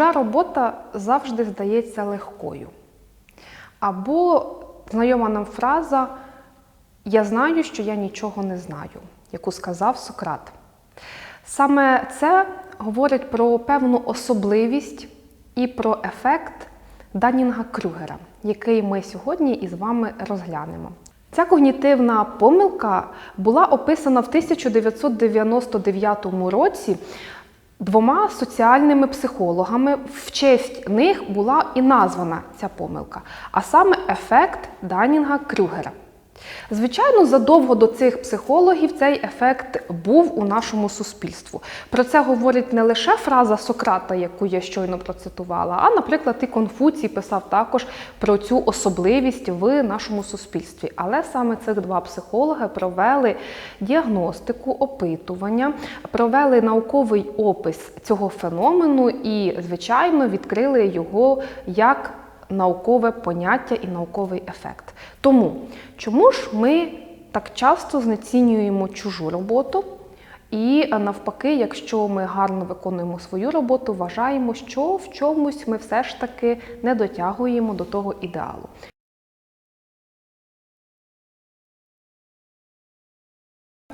Чужа робота завжди здається легкою. Або знайома нам фраза Я знаю, що я нічого не знаю, яку сказав Сократ. Саме це говорить про певну особливість і про ефект Данінга Крюгера, який ми сьогодні із вами розглянемо. Ця когнітивна помилка була описана в 1999 році двома соціальними психологами. В честь них була і названа ця помилка, а саме ефект Данінга Крюгера. Звичайно, задовго до цих психологів цей ефект був у нашому суспільстві. Про це говорить не лише фраза Сократа, яку я щойно процитувала, а, наприклад, і Конфуцій писав також про цю особливість в нашому суспільстві. Але саме цих два психологи провели діагностику, опитування, провели науковий опис цього феномену і, звичайно, відкрили його як наукове поняття і науковий ефект. Тому чому ж ми так часто знецінюємо чужу роботу? І навпаки, якщо ми гарно виконуємо свою роботу, вважаємо, що в чомусь ми все ж таки не дотягуємо до того ідеалу.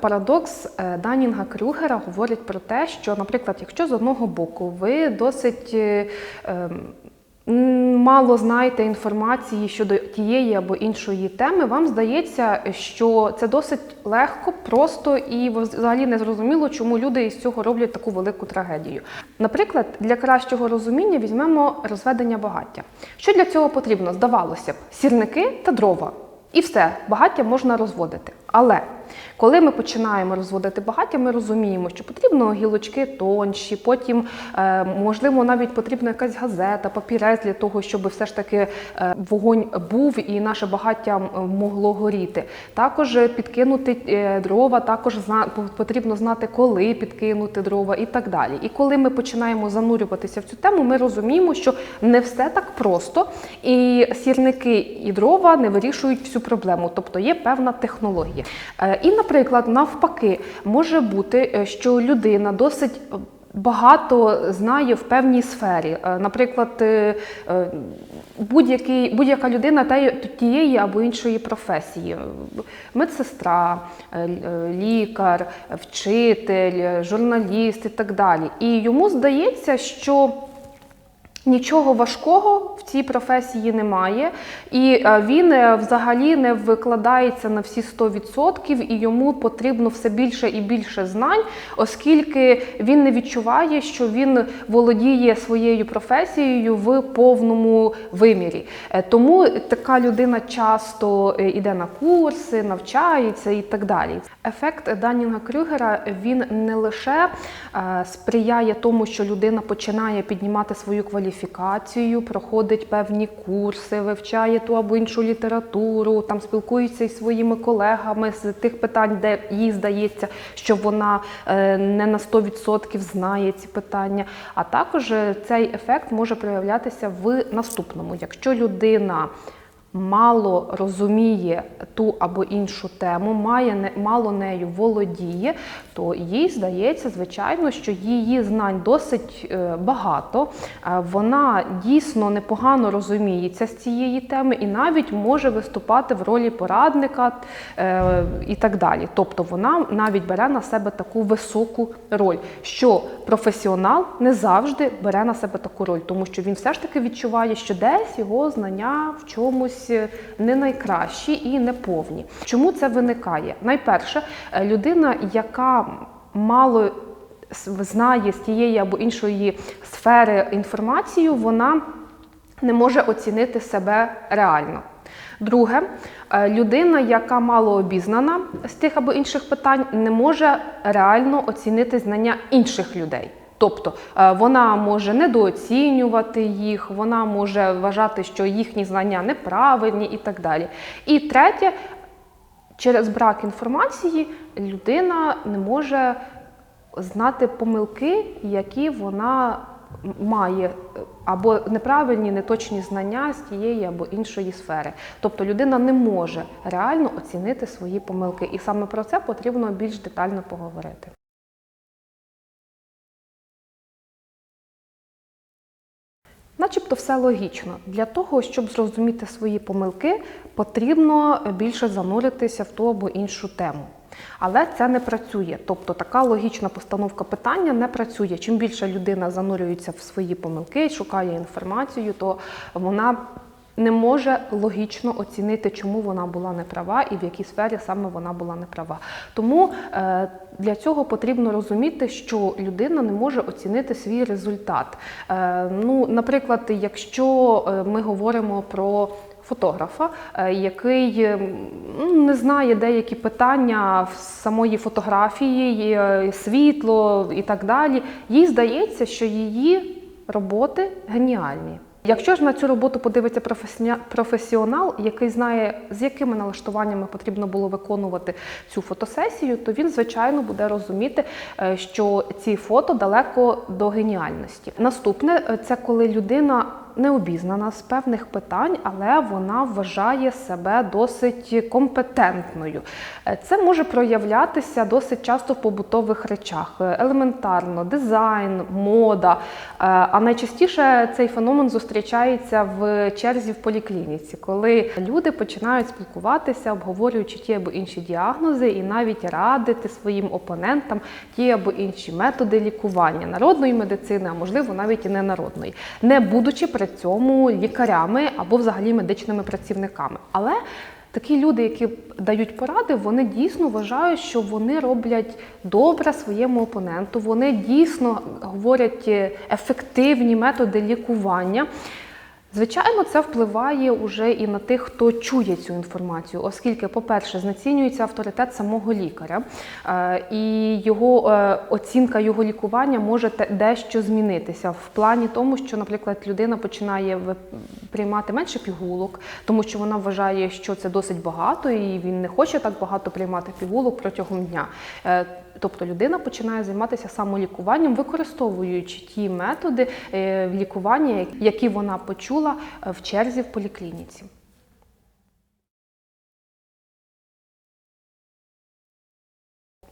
Парадокс е, Данінга Крюгера говорить про те, що, наприклад, якщо з одного боку ви досить е, ем, мало знаєте інформації щодо тієї або іншої теми, вам здається, що це досить легко, просто і взагалі не зрозуміло, чому люди із цього роблять таку велику трагедію. Наприклад, для кращого розуміння візьмемо розведення багаття. Що для цього потрібно? Здавалося б, сірники та дрова. І все, багаття можна розводити. Але коли ми починаємо розводити багаття, ми розуміємо, що потрібно гілочки тонші, потім, е, можливо, навіть потрібна якась газета, папірець для того, щоб все ж таки е, вогонь був і наше багаття могло горіти. Також підкинути е, дрова, також потрібно знати, коли підкинути дрова і так далі. І коли ми починаємо занурюватися в цю тему, ми розуміємо, що не все так просто, і сірники і дрова не вирішують всю проблему, тобто є певна технологія. І, наприклад, навпаки, може бути, що людина досить багато знає в певній сфері. Наприклад, будь-яка людина тієї або іншої професії: медсестра, лікар, вчитель, журналіст і так далі. І йому здається, що Нічого важкого в цій професії немає, і він е, взагалі не викладається на всі 100%, і йому потрібно все більше і більше знань, оскільки він не відчуває, що він володіє своєю професією в повному вимірі. Е, тому така людина часто йде е, на курси, навчається і так далі. Ефект Данінга Крюгера він не лише сприяє тому, що людина починає піднімати свою кваліфікацію, кваліфікацію, проходить певні курси, вивчає ту або іншу літературу, там спілкується із своїми колегами з тих питань, де їй здається, що вона е, не на 100% знає ці питання. А також е, цей ефект може проявлятися в наступному, якщо людина мало розуміє ту або іншу тему, має мало нею володіє, то їй здається, звичайно, що її знань досить е, багато. Вона дійсно непогано розуміється з цієї теми і навіть може виступати в ролі порадника е, і так далі. Тобто вона навіть бере на себе таку високу роль, що професіонал не завжди бере на себе таку роль, тому що він все ж таки відчуває, що десь його знання в чомусь чомусь не найкращі і не повні. Чому це виникає? Найперше, е, людина, яка мало знає з тієї або іншої сфери інформацію, вона не може оцінити себе реально. Друге, е, людина, яка мало обізнана з тих або інших питань, не може реально оцінити знання інших людей. Тобто е, вона може недооцінювати їх, вона може вважати, що їхні знання неправильні і так далі. І третє, через брак інформації людина не може знати помилки, які вона має або неправильні, неточні знання з тієї або іншої сфери. Тобто людина не може реально оцінити свої помилки. І саме про це потрібно більш детально поговорити. Начебто все логічно. Для того, щоб зрозуміти свої помилки, потрібно більше зануритися в ту або іншу тему. Але це не працює. Тобто така логічна постановка питання не працює. Чим більше людина занурюється в свої помилки, шукає інформацію, то вона не може логічно оцінити, чому вона була неправа і в якій сфері саме вона була неправа. Тому е, для цього потрібно розуміти, що людина не може оцінити свій результат. Е, ну, наприклад, якщо е, ми говоримо про Фотографа, який не знає деякі питання в самої фотографії, світло і так далі. Їй здається, що її роботи геніальні. Якщо ж на цю роботу подивиться професіонал, який знає, з якими налаштуваннями потрібно було виконувати цю фотосесію, то він, звичайно, буде розуміти, е, що ці фото далеко до геніальності. Наступне е, це коли людина не обізнана з певних питань, але вона вважає себе досить компетентною. Е, Це може проявлятися досить часто в побутових речах, Е, елементарно, дизайн, мода. Е, А найчастіше цей феномен зустрічається в черзі в поліклініці, коли люди починають спілкуватися, обговорюючи ті або інші діагнози, і навіть радити своїм опонентам ті або інші методи лікування народної медицини, а можливо навіть і ненародної, не будучи при цьому лікарями або взагалі медичними працівниками. Але Такі люди, які дають поради, вони дійсно вважають, що вони роблять добре своєму опоненту. Вони дійсно говорять е, ефективні методи лікування. Звичайно, це впливає уже і на тих, хто чує цю інформацію, оскільки, по-перше, знецінюється авторитет самого лікаря, е, і його е, оцінка його лікування може дещо змінитися в плані тому, що, наприклад, людина починає приймати менше пігулок, тому що вона вважає, що це досить багато, і він не хоче так багато приймати пігулок протягом дня. Тобто людина починає займатися самолікуванням, використовуючи ті методи е, лікування, які вона почула е, в черзі в поліклініці.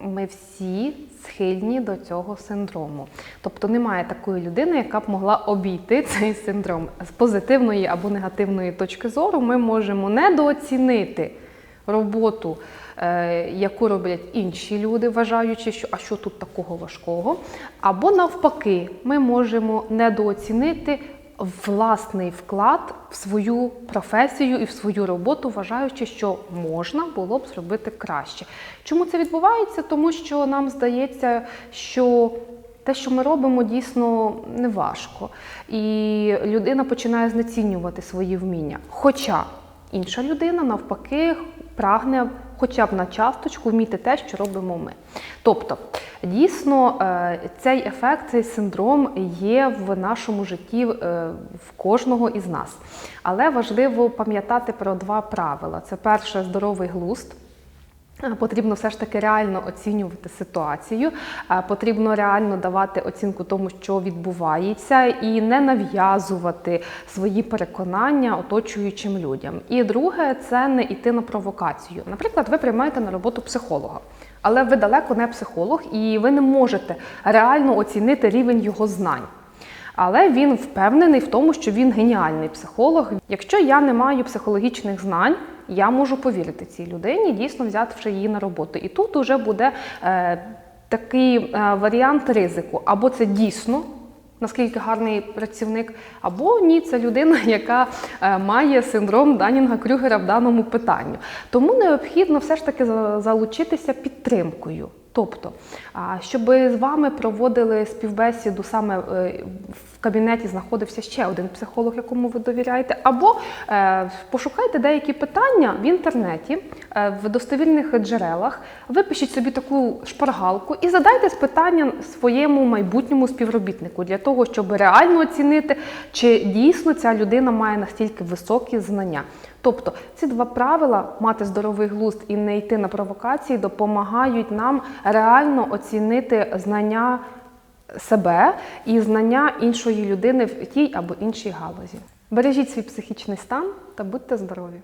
Ми всі схильні до цього синдрому. Тобто немає такої людини, яка б могла обійти цей синдром. З позитивної або негативної точки зору ми можемо недооцінити роботу, яку роблять інші люди, вважаючи, що а що тут такого важкого. Або навпаки, ми можемо недооцінити власний вклад в свою професію і в свою роботу, вважаючи, що можна було б зробити краще. Чому це відбувається? Тому що нам здається, що те, що ми робимо, дійсно не важко. І людина починає знецінювати свої вміння. Хоча інша людина навпаки прагне хоча б на часточку вміти те, що робимо ми. Тобто, дійсно, е, цей ефект, цей синдром є в нашому житті е, в кожного із нас. Але важливо пам'ятати про два правила: це перше здоровий глузд. Е, Потрібно все ж таки реально оцінювати ситуацію, е, потрібно реально давати оцінку тому, що відбувається, і не нав'язувати свої переконання оточуючим людям. І друге це не йти на провокацію. Наприклад, ви приймаєте на роботу психолога. Але ви далеко не психолог, і ви не можете реально оцінити рівень його знань. Але він впевнений в тому, що він геніальний психолог. Якщо я не маю психологічних знань, я можу повірити цій людині, дійсно взявши її на роботу. І тут вже буде е, такий е, варіант ризику. Або це дійсно наскільки гарний працівник, або ні, це людина, яка е, має синдром Данінга-Крюгера в даному питанні. Тому необхідно все ж таки залучитися підтримкою. Тобто, щоб з вами проводили співбесіду саме е, в кабінеті знаходився ще один психолог, якому ви довіряєте, або е, пошукайте деякі питання в інтернеті, е, в достовірних джерелах, випишіть собі таку шпаргалку і задайте питання своєму майбутньому співробітнику для того, щоб реально оцінити, чи дійсно ця людина має настільки високі знання. Тобто ці два правила мати здоровий глузд і не йти на провокації допомагають нам реально оцінити знання себе і знання іншої людини в тій або іншій галузі. Бережіть свій психічний стан та будьте здорові!